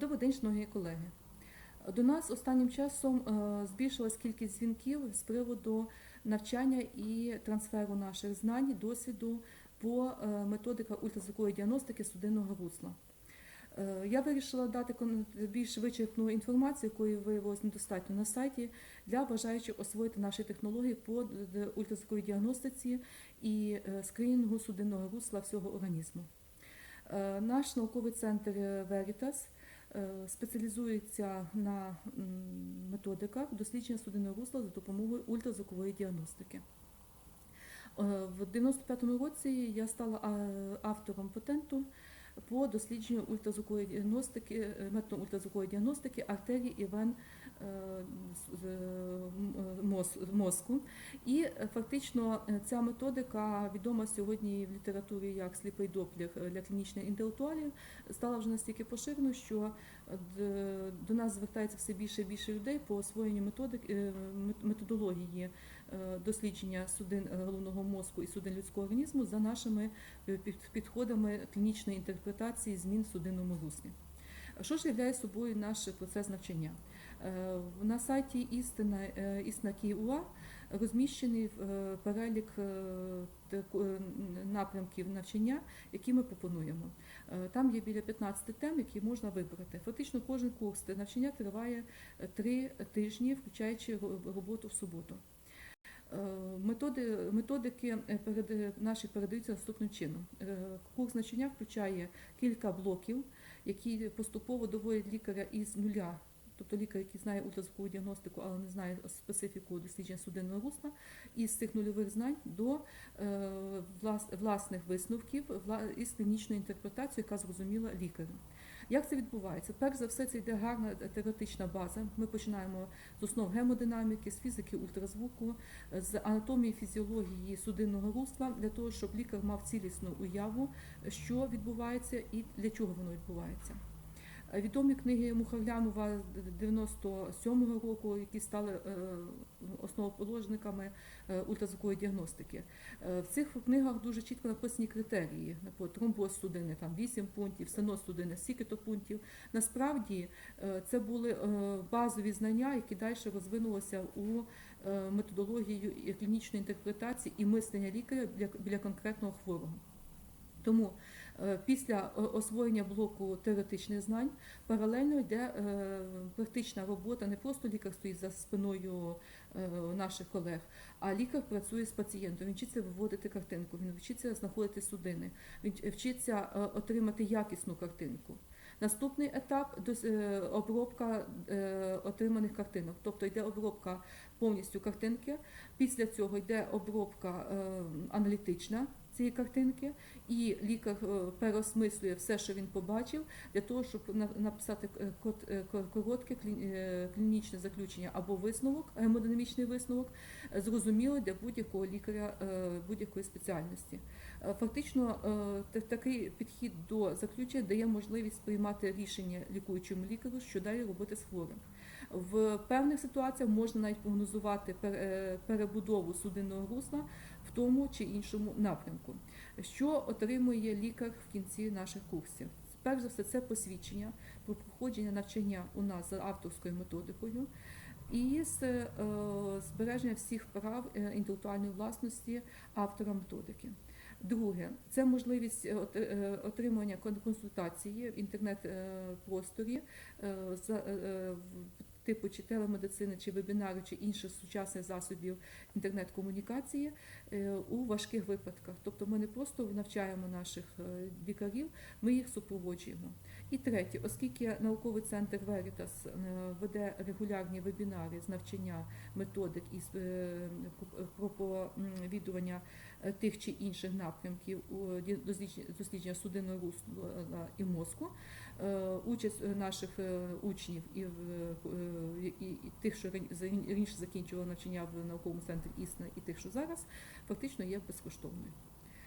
Добрий день, шановні колеги. До нас останнім часом е, збільшилась кількість дзвінків з приводу навчання і трансферу наших знань, досвіду по е, методиках ультразвукової діагностики судинного русла. Е, Я вирішила дати більш вичерпну інформацію, якої виявилось недостатньо на сайті, для бажаючих освоїти наші технології по ультразвуковій діагностиці і скринінгу судинного русла всього організму. Наш науковий центр Veritas спеціалізується на методиках дослідження судинного русла за допомогою ультразвукової діагностики. Е, В 95-му році я стала автором патенту по дослідженню ультразвукової діагностики, е, методом ультразвукової діагностики артерії і вен е, е, мозку. І е, фактично е, ця методика відома сьогодні в літературі як сліпий доплір е, для клінічних інтелектуалів, стала вже настільки поширеною, що до нас звертається все більше і більше людей по освоєнню методик, методології дослідження судин головного мозку і судин людського організму за нашими підходами клінічної інтерпретації змін судинному руслі. Що ж являє собою наш процес навчання? Е, На сайті істина е, істина Київ.УА розміщений е, перелік напрямків навчання, які ми пропонуємо. Там є біля 15 тем, які можна вибрати. Фактично, кожен курс навчання триває е, три тижні, включаючи роботу в суботу. Методи, методики перед, наші передаються наступним чином. Курс навчання включає кілька блоків, які поступово доводять лікаря із нуля, тобто лікар, який знає ультразвукову діагностику, але не знає специфіку дослідження судинного русла, із цих нульових знань до е, влас- власних висновків вла- із клінічної інтерпретації, яка зрозуміла лікарю. Як це відбувається? Перш за все, це йде гарна теоретична база. Ми починаємо з основ гемодинаміки, з фізики ультразвуку, з анатомії фізіології судинного русла для того, щоб лікар мав цілісну уяву, що відбувається і для чого воно відбувається. Відомі книги Мухарлямова 97-го року, які стали е, основоположниками е, ультразвукової діагностики. Е, В цих книгах дуже чітко написані критерії. Наприклад, тромбоз судини там 8 пунктів, синоз судини стільки-то пунктів. Насправді це були базові знання, які далі розвинулися у методологію клінічної інтерпретації і мислення лікаря для, конкретного хворого. Тому е, після освоєння блоку теоретичних знань паралельно йде е, практична робота. Не просто лікар стоїть за спиною е, наших колег, а лікар працює з пацієнтом. Він вчиться виводити картинку, він вчиться знаходити судини, він вчиться е, отримати якісну картинку. Наступний етап е, обробка е, отриманих картинок, тобто йде обробка повністю картинки. Після цього йде обробка е, аналітична цієї картинки, і лікар е, переосмислює все, що він побачив, для того, щоб на- написати е, е, коротке клінічне заключення або висновок, гемодинамічний висновок, зрозуміло для будь-якого лікаря будь-якої спеціальності. Фактично, такий підхід до заключення дає можливість приймати рішення лікуючому лікарю, що далі робити з хворим. В певних ситуаціях можна навіть прогнозувати пер- перебудову судинного русла в тому чи іншому напрямку. Що отримує лікар в кінці наших курсів? Перш за все, це посвідчення про проходження навчання у нас за авторською методикою і з е, збереження всіх прав е, інтелектуальної власності автора методики. Друге, це можливість е, от- отримання консультації в інтернет-просторі типу чи телемедицини, чи вебінару, чи інших сучасних засобів інтернет-комунікації е, у важких випадках. Тобто ми не просто навчаємо наших е, лікарів, ми їх супроводжуємо. І третє, оскільки науковий центр Veritas е, веде регулярні вебінари з навчання методик і з, про провідування е, тих чи інших напрямків у дослідження, судинного русла і мозку, участь наших учнів і, в- і, і тих, що раніше закінчували навчання в науковому центрі Існа, і тих, що зараз, фактично є безкоштовною.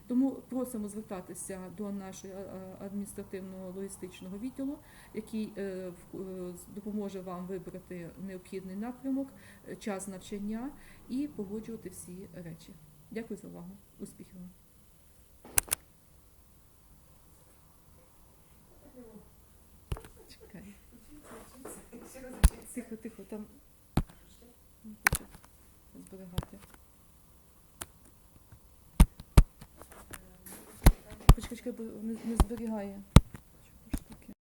Тому просимо звертатися до нашого е, адміністративного логістичного відділу, який е, е, допоможе вам вибрати необхідний напрямок, е, час навчання і погоджувати всі речі. Дякую за увагу. Успіхів вам. Тихо, тихо, там не хочу зберігати. Почекай, чекай, не, не зберігає.